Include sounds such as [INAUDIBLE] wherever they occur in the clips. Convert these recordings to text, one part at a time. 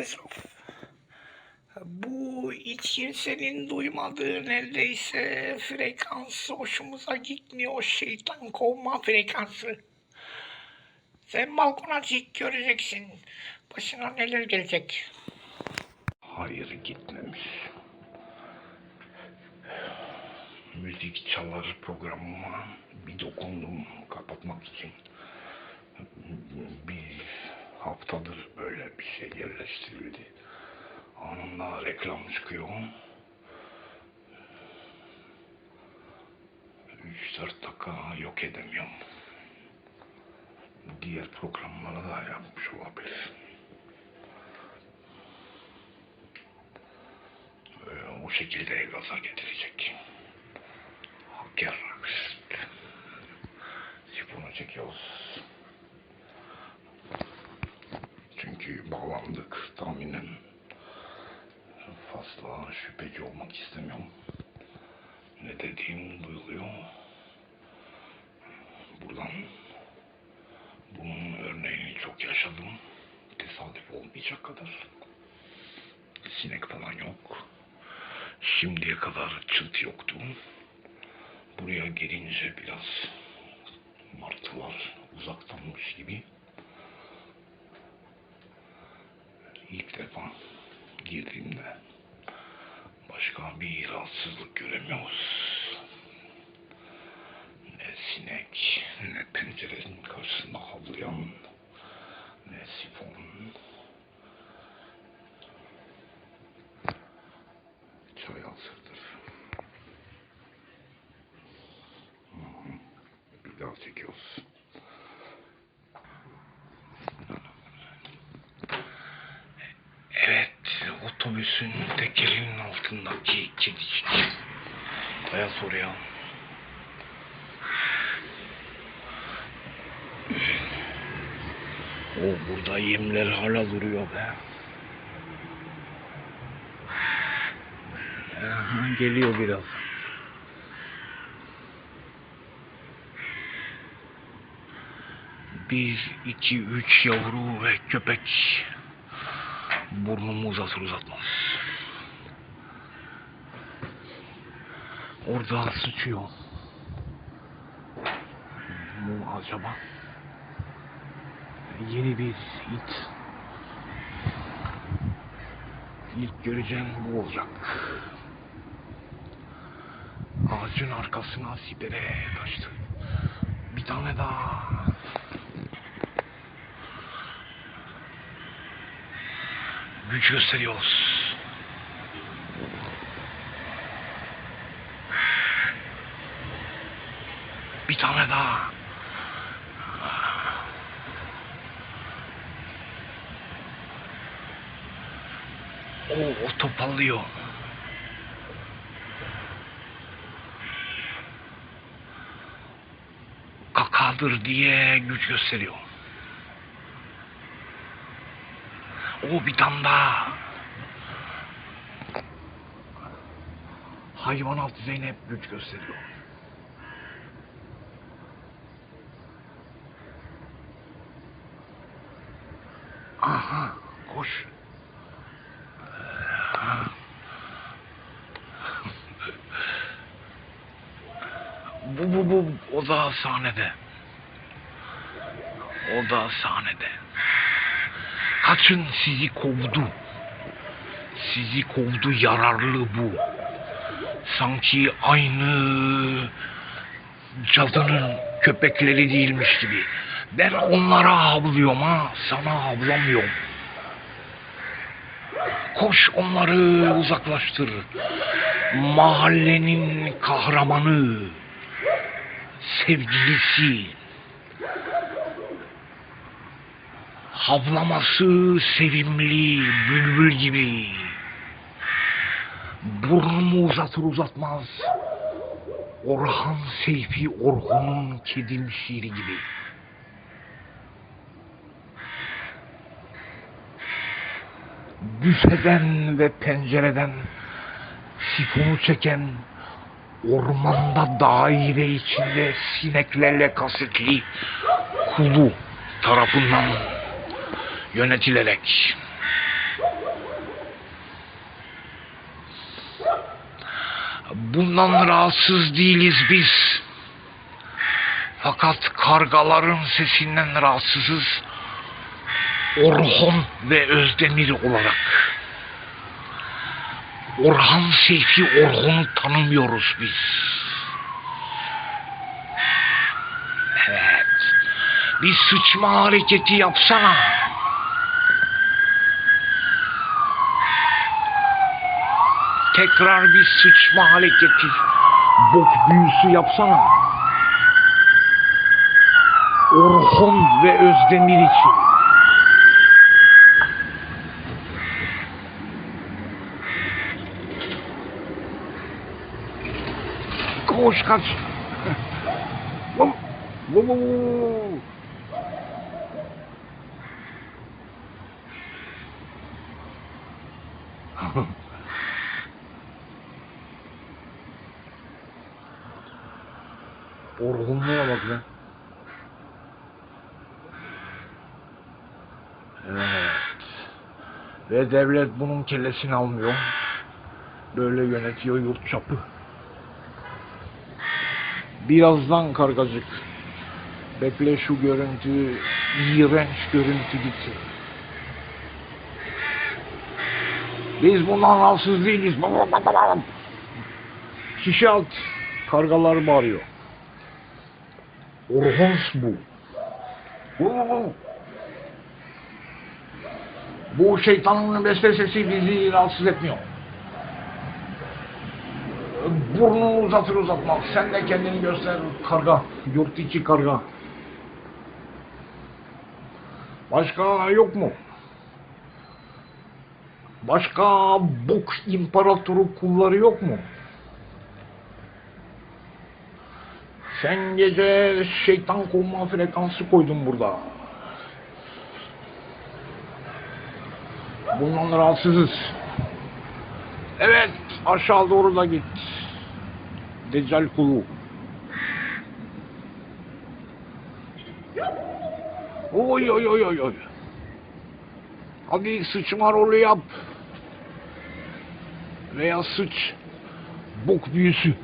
Yusuf. Bu için senin duymadığın neredeyse frekans hoşumuza gitmiyor. Şeytan kovma frekansı. Sen balkona çık göreceksin. Başına neler gelecek. Hayır gitmemiş. Müzik çalar programıma bir dokundum kapatmak için. Bir haftadır böyle bir şey yerleştirildi. Anında reklam çıkıyor. 3-4 dakika yok edemiyorum. Diğer programlara da yapmış olabilir. O şekilde gaza getirecek. Hacker Rockst. Sifonu çekiyoruz. Çünkü bağlandık tahminen. Fazla şüpheci olmak istemiyorum. Ne dediğim duyuluyor. Buradan bunun örneğini çok yaşadım. Tesadüf olmayacak kadar. Sinek falan yok. Şimdiye kadar çıt yoktu. Buraya gelince biraz martılar uzaktanmış gibi. İlk defa girdiğimde başka bir rahatsızlık göremiyoruz. Ne sinek, ne pencerenin karşısında havlayan, ne sifon. Hı. Bir daha çekiyoruz. Evet, otobüsün tekerinin altındaki kedicik. Beyaz oraya. O burada yemler hala duruyor be. Aha, geliyor biraz. Bir, iki, üç yavru ve köpek burnumu uzatır uzatmaz. Orada sıçıyor. Bu acaba yeni bir it. İlk göreceğim bu olacak. Ağacın arkasına sipere kaçtı. Bir tane daha. Güç gösteriyoruz. Bir tane daha. Oo, o topallıyor. Kakadır diye güç gösteriyor. O bir tane daha. Hayvanat Zeynep güç gösteriyor. Aha, koş. Bu bu bu o da sahnede. O da sahnede. Kaçın sizi kovdu. Sizi kovdu yararlı bu. Sanki aynı cadının köpekleri değilmiş gibi. Ben onlara havlıyorum ha, sana havlamıyorum. Koş onları uzaklaştır. Mahallenin kahramanı, sevgilisi, havlaması sevimli bülbül gibi. Burnumu uzatır uzatmaz. Orhan Seyfi Orhun'un kedim şiiri gibi. büfeden ve pencereden sifonu çeken ormanda daire içinde sineklerle kasetli kulu tarafından yönetilerek bundan rahatsız değiliz biz. Fakat kargaların sesinden rahatsızız. Orhon ve Özdemir olarak. Orhan Seyfi Orhon'u tanımıyoruz biz. Evet. Bir sıçma hareketi yapsana. Tekrar bir sıçma hareketi. Bok büyüsü yapsana. Orhon ve Özdemir için. Koş kaç. [LAUGHS] Vum, vum, Orhunluğa bak lan. Evet. Ve devlet bunun kellesini almıyor. Böyle yönetiyor yurt çapı. Birazdan kargacık. Bekle şu görüntü, iğrenç görüntü gitsin. Biz bundan rahatsız değiliz. Şişe alt. Kargalar bağırıyor. Orhons bu. Bu- Bu şeytanın vesvesesi bizi rahatsız etmiyor. Burnunu uzatır uzatmaz. Sen de kendini göster karga. Yurt içi karga. Başka yok mu? Başka bok imparatoru kulları yok mu? Sen gece şeytan kovma frekansı koydun burada. Bundan rahatsızız. Evet, aşağı doğru da git. Deccal kulu. Oy oy oy oy oy. Hadi sıçma rolü yap. Veya sıç. Bok büyüsü.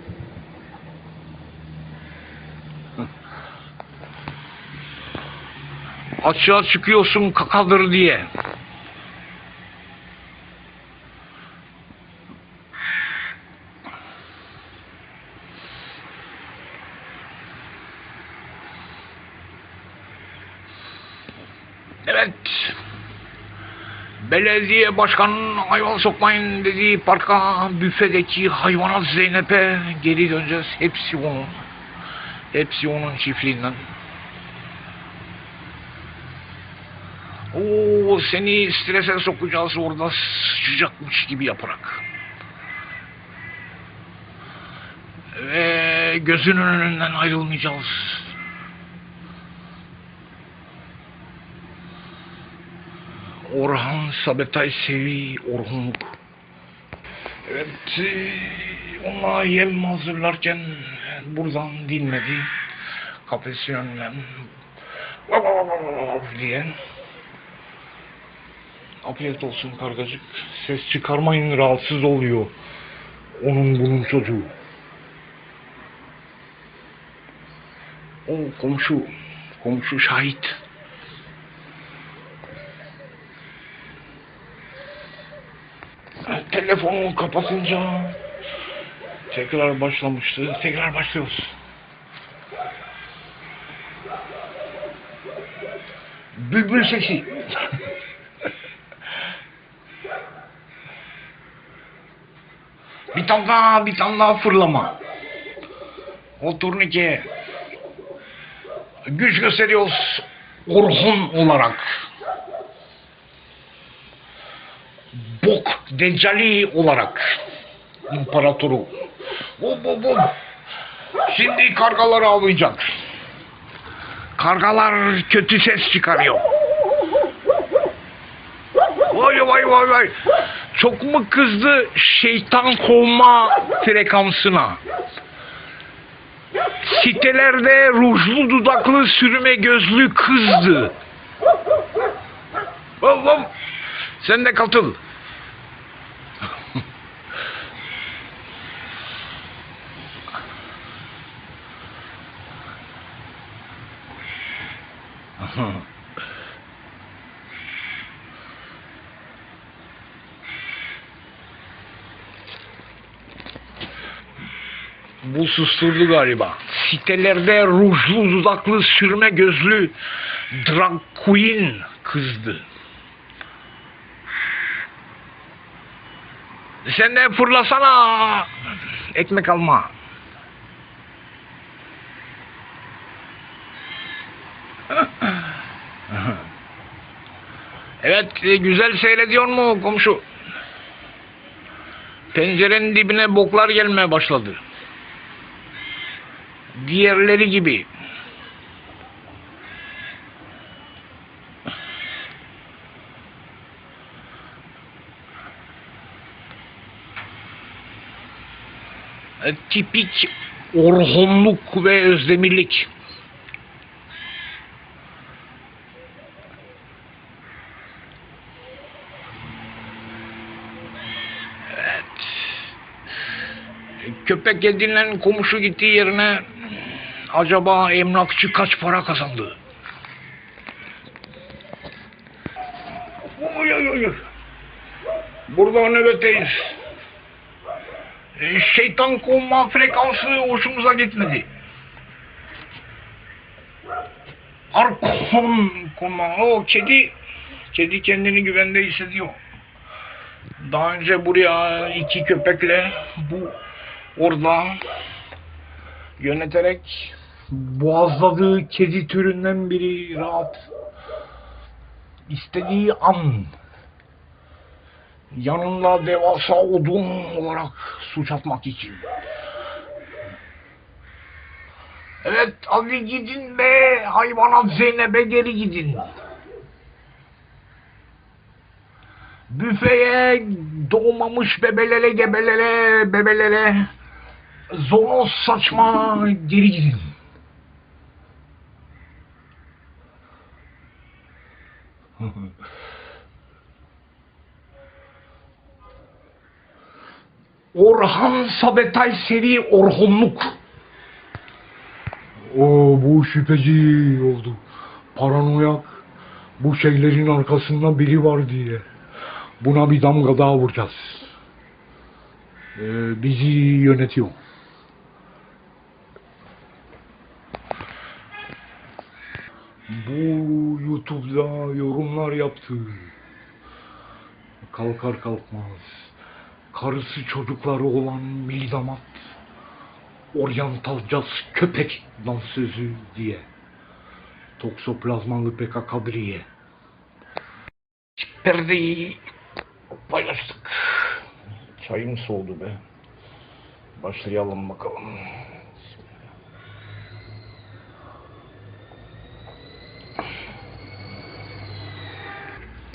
Açığa çıkıyorsun kakadır diye. Evet. Belediye başkanının hayvan sokmayın dediği parka büfedeki hayvanat Zeynep'e geri döneceğiz. Hepsi onun. Hepsi onun çiftliğinden. Oo seni strese sokacağız orada sıcakmış gibi yaparak. Ve gözünün önünden ayrılmayacağız. Orhan Sabetay Sevi Orhunluk. Evet, ona yem hazırlarken buradan dinmedi. Kafesi vav diye. Afiyet olsun kargacık. Ses çıkarmayın rahatsız oluyor. Onun bunun çocuğu. O komşu, komşu şahit. Telefonu kapatınca tekrar başlamıştı. Tekrar başlıyoruz. Bülbül sesi. [LAUGHS] bir tane daha, bir tane daha fırlama. O turnike. Güç gösteriyoruz Orhun olarak. Bok Deccali olarak. İmparatoru. Bu bu bu. Şimdi kargaları avlayacak. Kargalar kötü ses çıkarıyor. Vay vay vay vay. Çok mu kızdı şeytan kovma frekansına? Sitelerde rujlu dudaklı sürme gözlü kızdı. Hop. Sen de katıl. Bu susturdu galiba. Sitelerde rujlu dudaklı sürme gözlü drag queen kızdı. Sen de fırlasana. Ekmek alma. Evet, güzel seyrediyor mu komşu? Pencerenin dibine boklar gelmeye başladı. Diğerleri gibi. E, Tipik orhonluk ve özdemirlik. köpek edinilen komşu gittiği yerine acaba emlakçı kaç para kazandı? Oy, oy, oy. Burada nöbetteyiz. E, Şeytan kovma frekansı hoşumuza gitmedi. Arkon konma. O kedi kedi kendini güvende hissediyor. Daha önce buraya iki köpekle bu orada yöneterek boğazladığı kedi türünden biri rahat istediği an yanında devasa odun olarak suç atmak için. Evet hadi gidin be hayvanat Zeynep'e geri gidin. Büfeye doğmamış bebelere gebelere bebelere zonos saçma geri gidin. [LAUGHS] Orhan Sabetay seri Orhonluk. O bu şüpheci oldu. Paranoyak. Bu şeylerin arkasında biri var diye. Buna bir damga daha vuracağız. Ee, bizi yönetiyor. Bu YouTube'da yorumlar yaptı. Kalkar kalkmaz. Karısı çocukları olan milidamat. Oryantalcaz köpek dansözü diye. Toksoplazmalı PKK Perdeyi paylaştık. Çayım soğudu be. Başlayalım bakalım.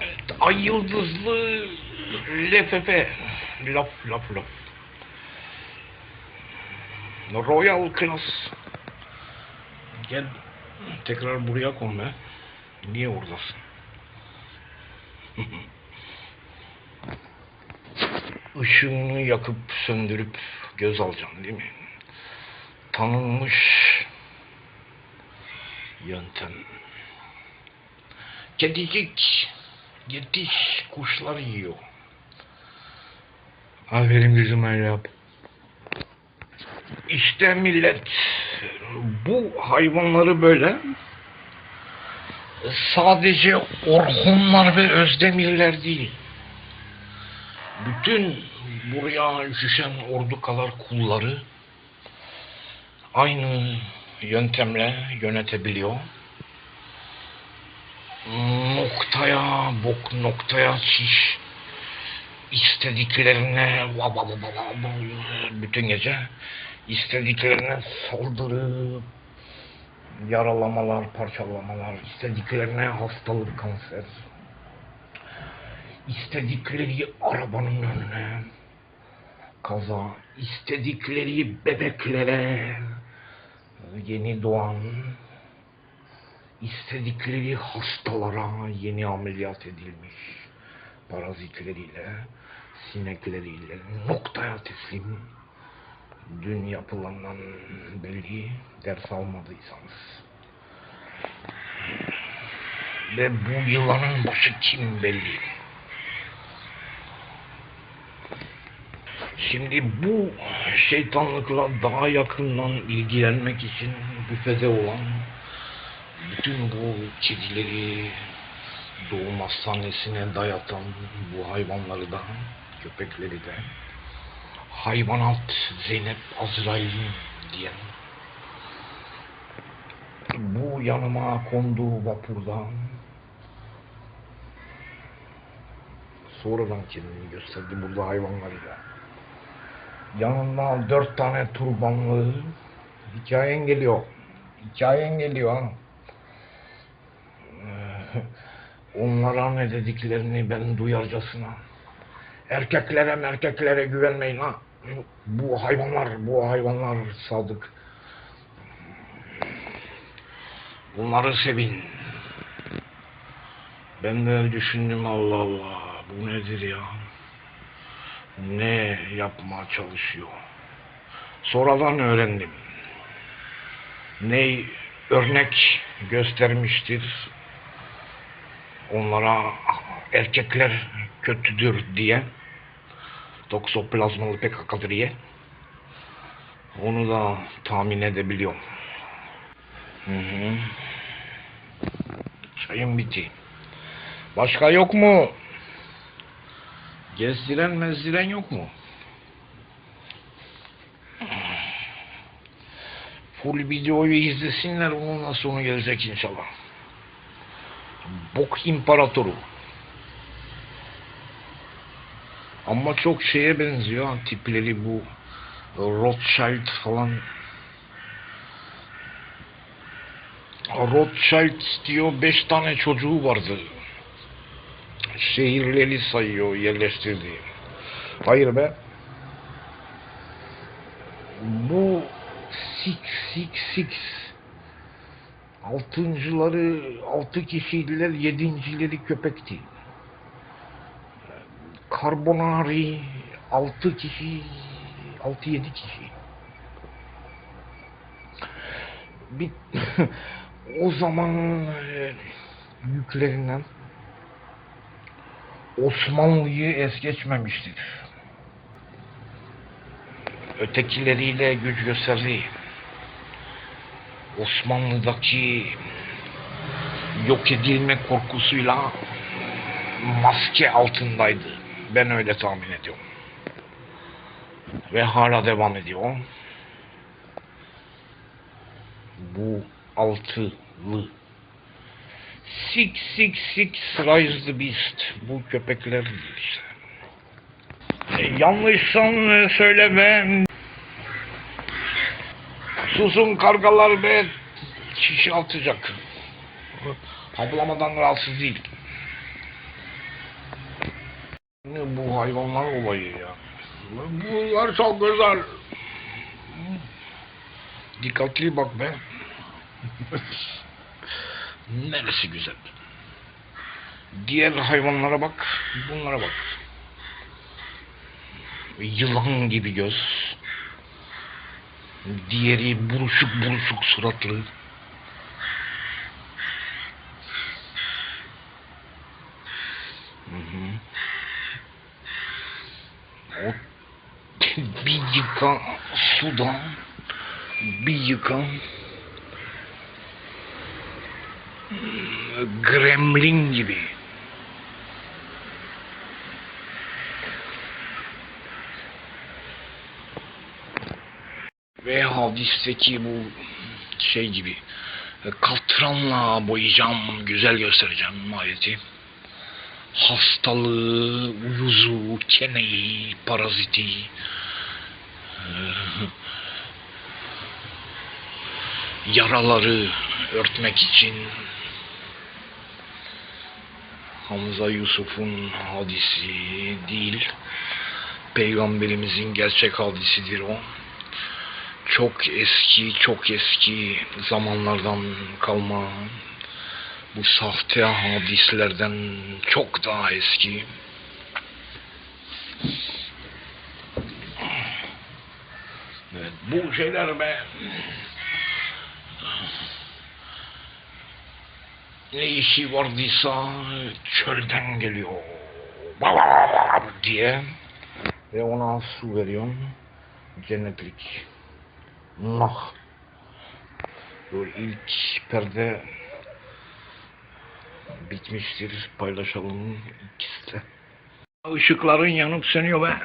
Evet, ay yıldızlı LFF. Laf laf laf. Royal Class. Gel tekrar buraya kon be. Niye oradasın? [LAUGHS] ışığını yakıp söndürüp göz alacaksın değil mi? Tanınmış yöntem. Kedicik yetiş kuşlar yiyor. Aferin öyle yap. İşte millet bu hayvanları böyle sadece orhunlar ve özdemirler değil bütün buraya üşüşen ordukalar kulları aynı yöntemle yönetebiliyor. Noktaya, bok noktaya şiş. İstediklerine bütün gece istediklerine saldırı yaralamalar, parçalamalar, istediklerine hastalık, kanser istedikleri arabanın önüne, kaza, istedikleri bebeklere, yeni doğan, istedikleri hastalara yeni ameliyat edilmiş. Parazitleriyle, sinekleriyle noktaya teslim. Dün yapılandan belli ders almadıysanız. Ve bu yılanın başı kim belli. Şimdi bu şeytanlıkla daha yakından ilgilenmek için büfede olan bütün bu kedileri doğum hastanesine dayatan bu hayvanları da köpekleri de hayvanat Zeynep Azrail diyen bu yanıma konduğu vapurda sonradan kendini gösterdi burada hayvanlarıyla. Yanında dört tane turbanlı hikayen geliyor. Hikayen geliyor ha. Ee, Onlara ne dediklerini ben duyarcasına. Erkeklere erkeklere güvenmeyin ha. Bu hayvanlar, bu hayvanlar sadık. Bunları sevin. Ben de düşündüm Allah Allah bu nedir ya? Ne yapmaya çalışıyor? Sonradan öğrendim. Ne örnek göstermiştir? Onlara erkekler kötüdür diye toksoplazmalı PKK diye onu da tahmin edebiliyorum. Hı hı. Çayım bitti. Başka yok mu? Gezdiren mezdiren yok mu? Full videoyu izlesinler onunla sonu gelecek inşallah. Bok imparatoru. Ama çok şeye benziyor tipleri bu Rothschild falan. Rothschild diyor beş tane çocuğu vardı. Şehirleri sayıyor yerleştirdiği. Hayır be. Bu six six six altıncıları altı kişiydiler yedincileri köpekti. Karbonari altı kişi altı yedi kişi. Bir, [LAUGHS] o zaman e, yüklerinden Osmanlı'yı es geçmemiştir. Ötekileriyle güç gösterdi. Osmanlı'daki yok edilme korkusuyla maske altındaydı. Ben öyle tahmin ediyorum. Ve hala devam ediyor. Bu altılı Six Six Six Rise the Beast. Bu köpekler işte. E, yanlışsan e, söyleme. Susun kargalar be. Şişi atacak. Havlamadan rahatsız değil. Ne bu hayvanlar olayı ya. Bunlar çok güzel. Dikkatli bak be. Neresi güzel? Diğer hayvanlara bak, bunlara bak. Yılan gibi göz. Diğeri buruşuk buruşuk suratlı. O bir yıka sudan bir yıka gremlin gibi. Ve hadisteki bu şey gibi katranla boyayacağım, güzel göstereceğim ayeti. Hastalığı, uyuzu, keneyi, paraziti, yaraları örtmek için Hamza Yusuf'un hadisi değil. Peygamberimizin gerçek hadisidir o. Çok eski, çok eski zamanlardan kalma. Bu sahte hadislerden çok daha eski. Evet, bu şeyler be ne işi vardıysa çölden geliyor diye ve ona su veriyorum cennetlik nah. Bu ilk perde bitmiştir paylaşalım ikisi de. Işıkların yanıp sönüyor be.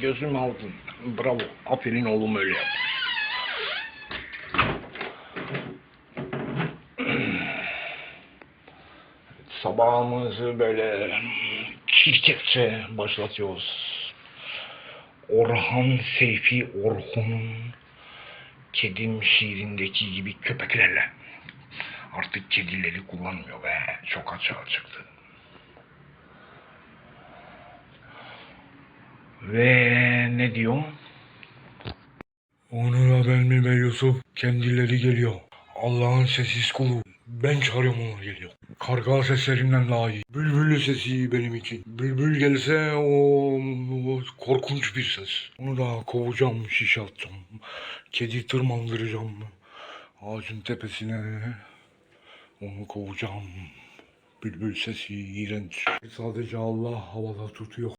Gözüm aldın bravo. Aferin oğlum öyle sabahımızı böyle çirkefçe başlatıyoruz. Orhan Seyfi Orhun'un Kedim şiirindeki gibi köpeklerle. Artık kedileri kullanmıyor be. Çok açığa çıktı. Ve ne diyor? Onur ben ve Yusuf kendileri geliyor. Allah'ın sessiz kulu. Ben çağırıyorum onlar geliyor. Karga seslerinden daha iyi. Bülbül sesi benim için. Bülbül gelse o, o korkunç bir ses. Onu da kovacağım, şişe atacağım. Kedi tırmandıracağım. Ağacın tepesine. Onu kovacağım. Bülbül sesi iğrenç. Sadece Allah havada tutuyor.